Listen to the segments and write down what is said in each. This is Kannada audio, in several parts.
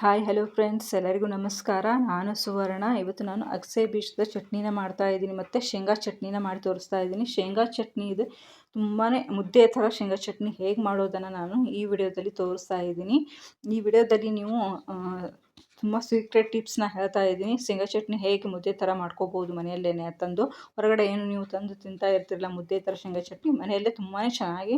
ಹಾಯ್ ಹಲೋ ಫ್ರೆಂಡ್ಸ್ ಎಲ್ಲರಿಗೂ ನಮಸ್ಕಾರ. ನಾನು ಸುವರ್ಣ. ಇವತ್ತು ನಾನು ಅಗಸೆ ಬೀಜದ ಚಟ್ನಿನ ಮಾಡ್ತಾ ಇದ್ದೀನಿ. ಮತ್ತು ಶೇಂಗಾ ಚಟ್ನಿನ ಮಾಡಿ ತೋರಿಸ್ತಾ ಇದ್ದೀನಿ. ಶೇಂಗಾ ಚಟ್ನಿ ಇದು ತುಂಬಾ ಮುದ್ದೆ ಥರ ಶೇಂಗಾ ಚಟ್ನಿ ಹೇಗೆ ಮಾಡೋದನ್ನು ನಾನು ಈ ವಿಡಿಯೋದಲ್ಲಿ ತೋರಿಸ್ತಾ ಇದ್ದೀನಿ. ಈ ವಿಡಿಯೋದಲ್ಲಿ ನೀವು ತುಂಬ ಸೀಕ್ರೆಟ್ ಟಿಪ್ಸ್ನ ಹೇಳ್ತಾ ಇದ್ದೀನಿ. ಶೇಂಗಾ ಚಟ್ನಿ ಹೇಗೆ ಮುದ್ದೆ ಥರ ಮಾಡ್ಕೋಬೋದು ಮನೆಯಲ್ಲೇ ತಂದು. ಹೊರಗಡೆ ಏನು ನೀವು ತಂದು ತಿಂತಾ ಇರ್ತಿರಲ್ಲ ಮುದ್ದೆ ಥರ ಶೇಂಗಾ ಚಟ್ನಿ, ಮನೆಯಲ್ಲೇ ತುಂಬಾ ಚೆನ್ನಾಗಿ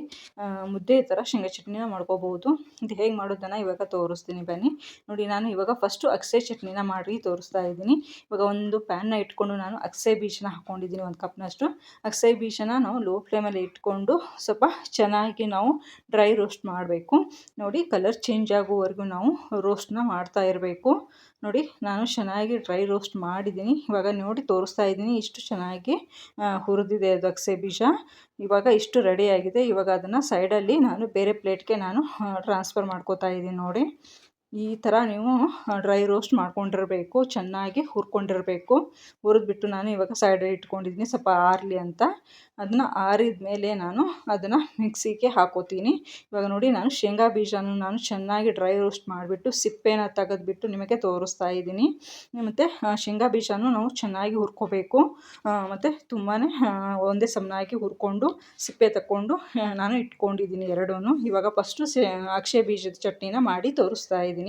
ಮುದ್ದೆ ಥರ ಶೇಂಗಾ ಚಟ್ನಿನ ಮಾಡ್ಕೋಬೋದು. ಇದು ಹೇಗೆ ಮಾಡೋದನ್ನು ಇವಾಗ ತೋರಿಸ್ತೀನಿ ಬನ್ನಿ. ನೋಡಿ, ನಾನು ಇವಾಗ ಫಸ್ಟು ಅಕ್ಸೆ ಚಟ್ನಿನ ಮಾಡಿ ತೋರಿಸ್ತಾ ಇದ್ದೀನಿ. ಇವಾಗ ಒಂದು ಪ್ಯಾನ್ನ ಇಟ್ಕೊಂಡು ನಾನು ಅಕ್ಸೆ ಬೀಜನ ಹಾಕ್ಕೊಂಡಿದ್ದೀನಿ ಒಂದು ಕಪ್ನಷ್ಟು. ಅಕ್ಸೆ ಬೀಜನ ನಾವು ಲೋ ಫ್ಲೇಮಲ್ಲಿ ಇಟ್ಕೊಂಡು ಸ್ವಲ್ಪ ಚೆನ್ನಾಗಿ ನಾವು ಡ್ರೈ ರೋಸ್ಟ್ ಮಾಡಬೇಕು. ನೋಡಿ ಕಲರ್ ಚೇಂಜ್ ಆಗುವವರೆಗೂ ನಾವು ರೋಸ್ಟ್ನ ಮಾಡ್ತಾ ಇರಬೇಕು. ನೋಡಿ, ನಾನು ಚೆನ್ನಾಗಿ ಡ್ರೈ ರೋಸ್ಟ್ ಮಾಡಿದ್ದೀನಿ. ಇವಾಗ ನೋಡಿ, ತೋರಿಸ್ತಾ ಇದ್ದೀನಿ ಇಷ್ಟು ಚೆನ್ನಾಗಿ ಹುರಿದಿದೆ ಅಗಸೆ ಬೀಜ. ಇವಾಗ ಇಷ್ಟು ರೆಡಿಯಾಗಿದೆ ಇವಾಗ ಅದನ್ನು ಸೈಡಲ್ಲಿ ನಾನು ಬೇರೆ ಪ್ಲೇಟ್ಗೆ ನಾನು ಟ್ರಾನ್ಸ್ಫರ್ ಮಾಡ್ಕೋತಾ ಇದ್ದೀನಿ ನೋಡಿ. ಈ ಥರ ನೀವು ಡ್ರೈ ರೋಸ್ಟ್ ಮಾಡ್ಕೊಂಡಿರಬೇಕು, ಚೆನ್ನಾಗಿ ಹುರ್ಕೊಂಡಿರಬೇಕು. ಹುರಿದ್ಬಿಟ್ಟು ನಾನು ಇವಾಗ ಸೈಡ್ ಇಟ್ಕೊಂಡಿದ್ದೀನಿ, ಸ್ವಲ್ಪ ಆರಲಿ ಅಂತ. ಅದನ್ನು ಆರಿದ ಮೇಲೆ ನಾನು ಅದನ್ನು ಮಿಕ್ಸಿಗೆ ಹಾಕೋತೀನಿ. ಇವಾಗ ನೋಡಿ, ನಾನು ಶೇಂಗಾ ಬೀಜನ ನಾನು ಚೆನ್ನಾಗಿ ಡ್ರೈ ರೋಸ್ಟ್ ಮಾಡಿಬಿಟ್ಟು ಸಿಪ್ಪೆನ ತೆಗೆದ್ಬಿಟ್ಟು ನಿಮಗೆ ತೋರಿಸ್ತಾ ಇದ್ದೀನಿ. ಮತ್ತು ಶೇಂಗಾ ಬೀಜನೂ ನಾವು ಚೆನ್ನಾಗಿ ಹುರ್ಕೋಬೇಕು. ಮತ್ತು ತುಂಬಾ ಒಂದೇ ಸಮನಾಗಿ ಹುರ್ಕೊಂಡು ಸಿಪ್ಪೆ ತಗೊಂಡು ನಾನು ಇಟ್ಕೊಂಡಿದ್ದೀನಿ ಎರಡೂ ಇವಾಗ ಫಸ್ಟು ಸೇ ಅಕ್ಷಯ ಬೀಜದ ಚಟ್ನಿನ ಮಾಡಿ ತೋರಿಸ್ತಾ ಇದ್ದೀನಿ.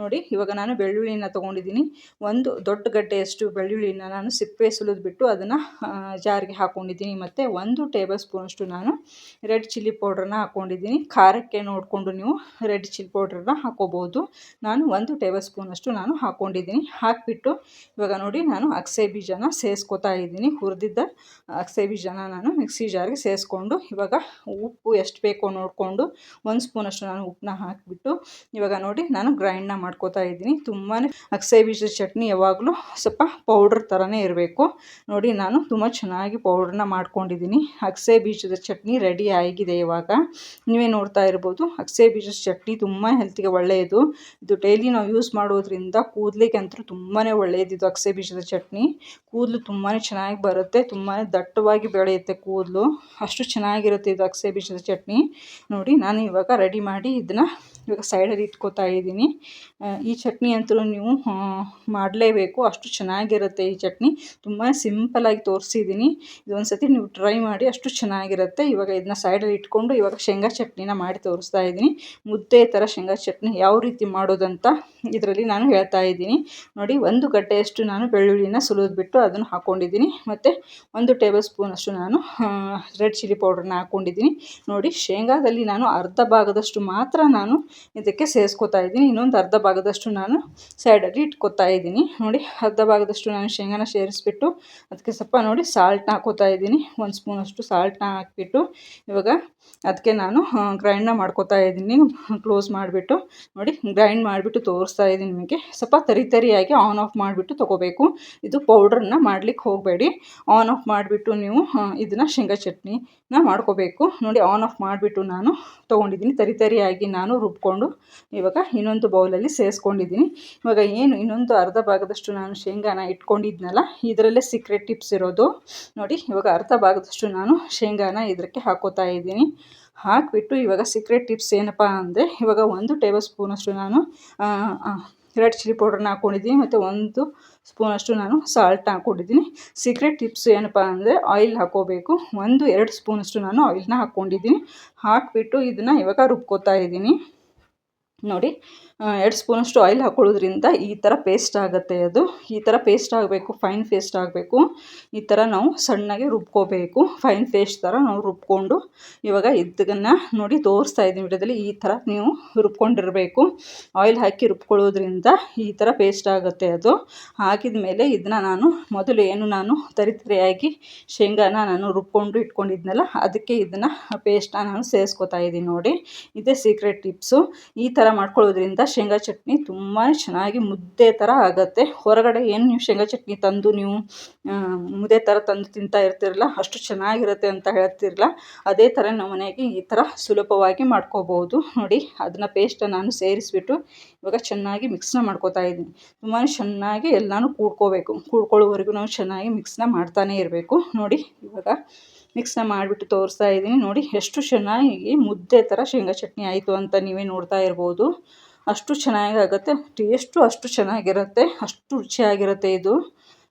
ನೋಡಿ, ಇವಾಗ ನಾನು ಬೆಳ್ಳುಳ್ಳಿನ ತೊಗೊಂಡಿದ್ದೀನಿ. ಒಂದು ದೊಡ್ಡ ಗಡ್ಡೆಯಷ್ಟು ಬೆಳ್ಳುಳ್ಳಿನ ನಾನು ಸಿಪ್ಪೆ ಸುಲಿದ್ಬಿಟ್ಟು ಅದನ್ನು ಜಾರಿಗೆ ಹಾಕ್ಕೊಂಡಿದ್ದೀನಿ ಮತ್ತು ಒಂದು ಟೇಬಲ್ ಸ್ಪೂನಷ್ಟು ನಾನು ರೆಡ್ ಚಿಲ್ಲಿ ಪೌಡ್ರನ್ನ ಹಾಕ್ಕೊಂಡಿದ್ದೀನಿ ಖಾರಕ್ಕೆ ನೋಡಿಕೊಂಡು ನೀವು ರೆಡ್ ಚಿಲ್ಲಿ ಪೌಡ್ರನ್ನ ಹಾಕೋಬೋದು ನಾನು ಒಂದು ಟೇಬಲ್ ಸ್ಪೂನಷ್ಟು ನಾನು ಹಾಕ್ಕೊಂಡಿದ್ದೀನಿ ಹಾಕಿಬಿಟ್ಟು ಇವಾಗ ನೋಡಿ, ನಾನು ಅಕ್ಸೆ ಬೀಜನ ಸೇರಿಸ್ಕೊತಾ ಇದ್ದೀನಿ. ಹುರಿದಿದ್ದ ಅಕ್ಸೆ ಬೀಜನ ನಾನು ಮಿಕ್ಸಿ ಜಾರಿಗೆ ಸೇರಿಸ್ಕೊಂಡು ಇವಾಗ ಉಪ್ಪು ಎಷ್ಟು ಬೇಕೋ ನೋಡಿಕೊಂಡು ಒಂದು ಸ್ಪೂನಷ್ಟು ನಾನು ಉಪ್ಪನ್ನ ಹಾಕಿಬಿಟ್ಟು ಇವಾಗ ನೋಡಿ, ನಾನು ಗ್ರೈಂಡ್ನ ಮಾಡ್ಕೋತಾ ಇದ್ದೀನಿ. ತುಂಬಾ ಅಗಸೆ ಬೀಜದ ಚಟ್ನಿ ಯಾವಾಗಲೂ ಸ್ವಲ್ಪ ಪೌಡ್ರ್ ಥರನೇ ಇರಬೇಕು. ನೋಡಿ, ನಾನು ತುಂಬ ಚೆನ್ನಾಗಿ ಪೌಡ್ರನ್ನ ಮಾಡ್ಕೊಂಡಿದ್ದೀನಿ. ಅಕ್ಸೆ ಬೀಜದ ಚಟ್ನಿ ರೆಡಿ ಆಗಿದೆ ಇವಾಗ. ನೀವೇ ನೋಡ್ತಾ ಇರ್ಬೋದು ಅಕ್ಸೆ ಬೀಜದ ಚಟ್ನಿ ತುಂಬ ಹೆಲ್ತಿಗೆ ಒಳ್ಳೆಯದು. ಇದು ಡೈಲಿ ನಾವು ಯೂಸ್ ಮಾಡೋದ್ರಿಂದ ಕೂದಲಿಗೆ ಅಂತೂ ತುಂಬಾ ಒಳ್ಳೆಯದಿದು ಅಕ್ಸೆ ಬೀಜದ ಚಟ್ನಿ. ಕೂದಲು ತುಂಬಾ ಚೆನ್ನಾಗಿ ಬರುತ್ತೆ ತುಂಬಾ ದಟ್ಟವಾಗಿ ಬೆಳೆಯುತ್ತೆ ಕೂದಲು. ಅಷ್ಟು ಚೆನ್ನಾಗಿರುತ್ತೆ ಇದು ಅಕ್ಸೆ ಬೀಜದ ಚಟ್ನಿ. ನೋಡಿ, ನಾನು ಇವಾಗ ರೆಡಿ ಮಾಡಿ ಇದನ್ನ ಇವಾಗ ಸೈಡಲ್ಲಿ ಇಟ್ಕೋತಾ ಇದ್ದೀನಿ. ಈ ಚಟ್ನಿ ಅಂತೂ ನೀವು ಮಾಡಲೇಬೇಕು. ಅಷ್ಟು ಚೆನ್ನಾಗಿರುತ್ತೆ ಈ ಚಟ್ನಿ. ತುಂಬ ಸಿಂಪಲಾಗಿ ತೋರಿಸಿದ್ದೀನಿ. ಇದೊಂದು ಸತಿ ನೀವು ಟ್ರೈ ಮಾಡಿ, ಅಷ್ಟು ಚೆನ್ನಾಗಿರುತ್ತೆ. ಇವಾಗ ಇದನ್ನ ಸೈಡಲ್ಲಿ ಇಟ್ಕೊಂಡು ಇವಾಗ ಶೇಂಗಾ ಚಟ್ನಿನ ಮಾಡಿ ತೋರಿಸ್ತಾ ಇದ್ದೀನಿ. ಮುದ್ದೆ ಥರ ಶೇಂಗಾ ಚಟ್ನಿ ಯಾವ ರೀತಿ ಮಾಡೋದಂತ ಇದರಲ್ಲಿ ನಾನು ಹೇಳ್ತಾ ಇದ್ದೀನಿ. ನೋಡಿ, ಒಂದು ಗಡ್ಡೆಯಷ್ಟು ನಾನು ಬೆಳ್ಳುಳ್ಳಿನ ಸುಲಿದ್ಬಿಟ್ಟು ಅದನ್ನು ಹಾಕ್ಕೊಂಡಿದ್ದೀನಿ ಮತ್ತು ಒಂದು ಟೇಬಲ್ ಸ್ಪೂನಷ್ಟು ನಾನು ರೆಡ್ ಚಿಲ್ಲಿ ಪೌಡ್ರನ್ನ ಹಾಕ್ಕೊಂಡಿದ್ದೀನಿ ನೋಡಿ, ಶೇಂಗಾದಲ್ಲಿ ನಾನು ಅರ್ಧ ಭಾಗದಷ್ಟು ಮಾತ್ರ ನಾನು ಇದಕ್ಕೆ ಸೇರಿಸ್ಕೊತಾ ಇದ್ದೀನಿ. ಇನ್ನೊಂದು ಅರ್ಧ ಭಾಗದಷ್ಟು ನಾನು ಸೈಡಲ್ಲಿ ಇಟ್ಕೊತಾ ಇದ್ದೀನಿ. ನೋಡಿ, ಅರ್ಧ ಭಾಗದಷ್ಟು ನಾನು ಶೇಂಗಾನ ಸೇರಿಸ್ಬಿಟ್ಟು, ಅದಕ್ಕೆ ಸ್ವಲ್ಪ ನೋಡಿ ಸಾಲ್ಟ್ನ ಹಾಕೋತಾ ಇದ್ದೀನಿ. ಒಂದು ಸ್ಪೂನಷ್ಟು ಸಾಲ್ಟ್ನ ಹಾಕಿಬಿಟ್ಟು, ಇವಾಗ ಅದಕ್ಕೆ ನಾನು ಗ್ರೈಂಡ್ನ ಮಾಡ್ಕೋತಾ ಇದ್ದೀನಿ. ಕ್ಲೋಸ್ ಮಾಡಿಬಿಟ್ಟು, ನೋಡಿ ಗ್ರೈಂಡ್ ಮಾಡಿಬಿಟ್ಟು ತೋರಿಸ್ತಾ ಇದ್ದೀನಿ ನಿಮಗೆ. ಸ್ವಲ್ಪ ತರಿ ತರಿಯಾಗಿ ಆನ್ ಆಫ್ ಮಾಡಿಬಿಟ್ಟು ತೊಗೋಬೇಕು. ಇದು ಪೌಡ್ರನ್ನ ಮಾಡ್ಲಿಕ್ಕೆ ಹೋಗಬೇಡಿ. ಆನ್ ಆಫ್ ಮಾಡಿಬಿಟ್ಟು ನೀವು ಇದನ್ನು ಶೇಂಗಾ ಚಟ್ನಿನ ಮಾಡ್ಕೋಬೇಕು. ನೋಡಿ ಆನ್ ಆಫ್ ಮಾಡಿಬಿಟ್ಟು ನಾನು ತೊಗೊಂಡಿದ್ದೀನಿ. ತರಿ ತರಿಯಾಗಿ ನಾನು ರುಬ್ಕೊಂಡು, ಇವಾಗ ಇನ್ನೊಂದು ಬೌಲಲ್ಲಿ ಸೇರಿಸ್ಕೊಂಡಿದ್ದೀನಿ ಇವಾಗ ಏನು, ಇನ್ನೊಂದು ಅರ್ಧ ಭಾಗದಷ್ಟು ನಾನು ಶೇಂಗಾನ ಇಟ್ಕೊಂಡಿದ್ನಲ್ಲ, ಇದರಲ್ಲೇ ಸೀಕ್ರೆಟ್ ಟಿಪ್ಸ್ ಇರೋದು. ನೋಡಿ, ಇವಾಗ ಅರ್ಧ ಭಾಗದಷ್ಟು ನಾನು ಶೇಂಗಾನ ಇದಕ್ಕೆ ಹಾಕೋತಾ ಇದ್ದೀನಿ. ಹಾಕಿಬಿಟ್ಟು ಇವಾಗ ಸೀಕ್ರೆಟ್ ಟಿಪ್ಸ್ ಏನಪ್ಪ ಅಂದರೆ, ಇವಾಗ ಒಂದು ಟೇಬಲ್ ಸ್ಪೂನಷ್ಟು ನಾನು ರೆಡ್ ಚಿಲ್ಲಿ ಪೌಡ್ರನ್ನ ಹಾಕ್ಕೊಂಡಿದ್ದೀನಿ ಮತ್ತು ಒಂದು ಸ್ಪೂನಷ್ಟು ನಾನು ಸಾಲ್ಟ್ ಹಾಕ್ಕೊಂಡಿದ್ದೀನಿ ಸೀಕ್ರೆಟ್ ಟಿಪ್ಸ್ ಏನಪ್ಪ ಅಂದರೆ ಆಯಿಲ್ ಹಾಕ್ಕೋಬೇಕು ಒಂದು, ಎರಡು ಸ್ಪೂನಷ್ಟು ನಾನು ಆಯಿಲ್ನ ಹಾಕ್ಕೊಂಡಿದ್ದೀನಿ ಹಾಕಿಬಿಟ್ಟು ಇದನ್ನು ಇವಾಗ ರುಬ್ಕೋತಾ ಇದ್ದೀನಿ. ನೋಡಿ ಎರಡು ಸ್ಪೂನಷ್ಟು ಆಯಿಲ್ ಹಾಕೊಳ್ಳೋದ್ರಿಂದ ಈ ಥರ ಪೇಸ್ಟ್ ಆಗುತ್ತೆ ಅದು. ಈ ಥರ ಪೇಸ್ಟ್ ಆಗಬೇಕು ಫೈನ್ ಪೇಸ್ಟ್ ಆಗಬೇಕು. ಈ ಥರ ನಾವು ಸಣ್ಣಗೆ ರುಬ್ಕೋಬೇಕು. ಫೈನ್ ಪೇಸ್ಟ್ ಥರ ನಾವು ರುಬ್ಕೊಂಡು ಇವಾಗ ಇದನ್ನು ನೋಡಿ ತೋರಿಸ್ತಾ ಇದ್ದೀನಿ ವಿಡಿಯೋದಲ್ಲಿ, ಈ ಥರ ನೀವು ರುಬ್ಕೊಂಡಿರಬೇಕು. ಆಯಿಲ್ ಹಾಕಿ ರುಬ್ಕೊಳ್ಳೋದ್ರಿಂದ ಈ ಥರ ಪೇಸ್ಟ್ ಆಗುತ್ತೆ ಅದು. ಹಾಕಿದ ಮೇಲೆ ಇದನ್ನ ನಾನು ಮೊದಲು ಏನು ನಾನು ತರಿತರಿಯಾಗಿ ಶೇಂಗಾನ ನಾನು ರುಬ್ಕೊಂಡು ಇಟ್ಕೊಂಡಿದ್ನಲ್ಲ, ಅದಕ್ಕೆ ಇದನ್ನು ಪೇಸ್ಟನ್ನ ನಾನು ಸೇರಿಸ್ಕೊತಾ ಇದ್ದೀನಿ ನೋಡಿ. ಇದೇ ಸೀಕ್ರೆಟ್ ಟಿಪ್ಸು ಈ ಥರ ಮಾಡ್ಕೊಳ್ಳೋದ್ರಿಂದ ಶೇಂಗಾ ಚಟ್ನಿ ತುಂಬಾ ಚೆನ್ನಾಗಿ ಮುದ್ದೆ ಥರ ಆಗುತ್ತೆ. ಹೊರಗಡೆ ಏನು ನೀವು ಶೇಂಗಾ ಚಟ್ನಿ ತಂದು ನೀವು ಮುದ್ದೆ ಥರ ತಂದು ತಿಂತಾ ಇರ್ತಿರಲ್ಲ, ಅಷ್ಟು ಚೆನ್ನಾಗಿರುತ್ತೆ ಅಂತ ಹೇಳ್ತಿರಲ್ಲ ಅದೇ ಥರ ನಮ್ಮ ಮನೆಗೆ ಈ ಥರ ಸುಲಭವಾಗಿ ಮಾಡ್ಕೋಬೋದು ನೋಡಿ ಅದನ್ನ ಪೇಸ್ಟನ್ನು ನಾನು ಸೇರಿಸ್ಬಿಟ್ಟು ಇವಾಗ ಚೆನ್ನಾಗಿ ಮಿಕ್ಸ್ನ ಮಾಡ್ಕೋತಾ ಇದ್ದೀನಿ. ತುಂಬಾ ಚೆನ್ನಾಗಿ ಎಲ್ಲನೂ ಕೂಡ್ಕೋಬೇಕು. ಕೂಡ್ಕೊಳ್ಳೋವರೆಗೂ ನಾವು ಚೆನ್ನಾಗಿ ಮಿಕ್ಸ್ನ ಮಾಡ್ತಾನೇ ಇರಬೇಕು. ನೋಡಿ, ಇವಾಗ ಮಿಕ್ಸ್ನ ಮಾಡಿಬಿಟ್ಟು ತೋರಿಸ್ತಾ ಇದ್ದೀನಿ. ನೋಡಿ, ಎಷ್ಟು ಚೆನ್ನಾಗಿ ಮುದ್ದೆ ಥರ ಶೇಂಗಾ ಚಟ್ನಿ ಆಯಿತು ಅಂತ ನೀವೇ ನೋಡ್ತಾ ಇರ್ಬೋದು. ಅಷ್ಟು ಚೆನ್ನಾಗಾಗುತ್ತೆ. ಟೇಸ್ಟು ಅಷ್ಟು ಚೆನ್ನಾಗಿರುತ್ತೆ. ಅಷ್ಟು ರುಚಿಯಾಗಿರುತ್ತೆ ಇದು.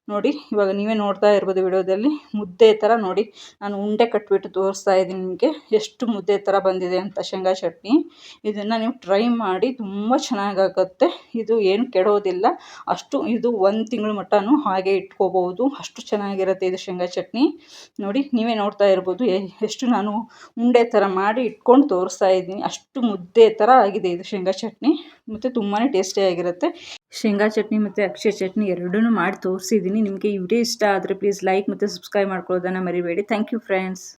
ನೋಡಿ, ಇವಾಗ ನೀವೇ ನೋಡ್ತಾ ಇರ್ಬೋದು ವಿಡಿಯೋದಲ್ಲಿ. ಮುದ್ದೆ ಥರ ನೋಡಿ, ನಾನು ಉಂಡೆ ಕಟ್ಬಿಟ್ಟು ತೋರಿಸ್ತಾ ಇದ್ದೀನಿ ನಿಮಗೆ. ಎಷ್ಟು ಮುದ್ದೆ ಥರ ಬಂದಿದೆ ಅಂತ ಶೇಂಗಾ ಚಟ್ನಿ. ಇದನ್ನು ನೀವು ಟ್ರೈ ಮಾಡಿ, ತುಂಬ ಚೆನ್ನಾಗಾಗುತ್ತೆ ಇದು ಏನು ಕೆಡೋದಿಲ್ಲ. ಅಷ್ಟು ಇದು ಒಂದು ತಿಂಗಳ ಮಟ್ಟನೂ ಹಾಗೆ ಇಟ್ಕೋಬೋದು ಅಷ್ಟು ಚೆನ್ನಾಗಿರುತ್ತೆ ಇದು ಶೇಂಗಾ ಚಟ್ನಿ. ನೋಡಿ, ನೀವೇ ನೋಡ್ತಾ ಇರ್ಬೋದು. ಎಷ್ಟು ನಾನು ಉಂಡೆ ಥರ ಮಾಡಿ ಇಟ್ಕೊಂಡು ತೋರಿಸ್ತಾ ಇದ್ದೀನಿ. ಅಷ್ಟು ಮುದ್ದೆ ಥರ ಆಗಿದೆ ಇದು ಶೇಂಗಾ ಚಟ್ನಿ. ಮತ್ತು ತುಂಬಾ ಟೇಸ್ಟಿಯಾಗಿರುತ್ತೆ ಶೇಂಗಾ ಚಟ್ನಿ ಮತ್ತು ಅಕ್ಷಯ ಚಟ್ನಿ ಎರಡೂ ಮಾಡಿ ತೋರಿಸಿದ್ದೀನಿ. ನಿಮಗೆ ಈ ವಿಡಿಯೋ ಇಷ್ಟ ಆದರೆ ಪ್ಲೀಸ್ ಲೈಕ್ ಮತ್ತು ಸಬ್ಸ್ಕ್ರೈಬ್ ಮಾಡ್ಕೊಳ್ಳೋದನ್ನು ಮರಿಬೇಡಿ. Thank you friends